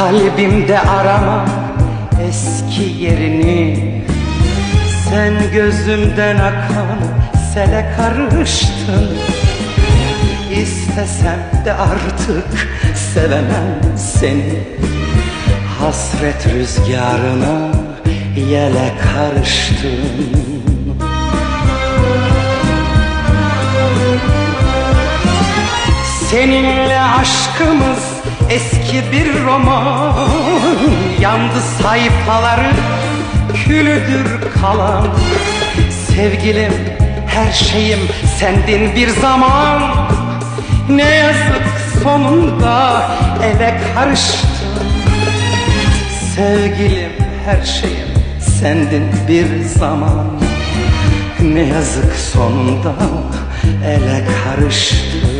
Kalbimde arama eski yerini. Sen gözümden akan sele karıştın. İstesem de artık sevemem seni. Hasret rüzgarına yele karıştın. Seninle aşkımız eski bir roman Yandı sayfaları külüdür kalan. Sevgilim her şeyim sendin bir zaman. Ne yazık sonunda ele karıştın. Sevgilim her şeyim sendin bir zaman. Ne yazık sonunda ele karıştın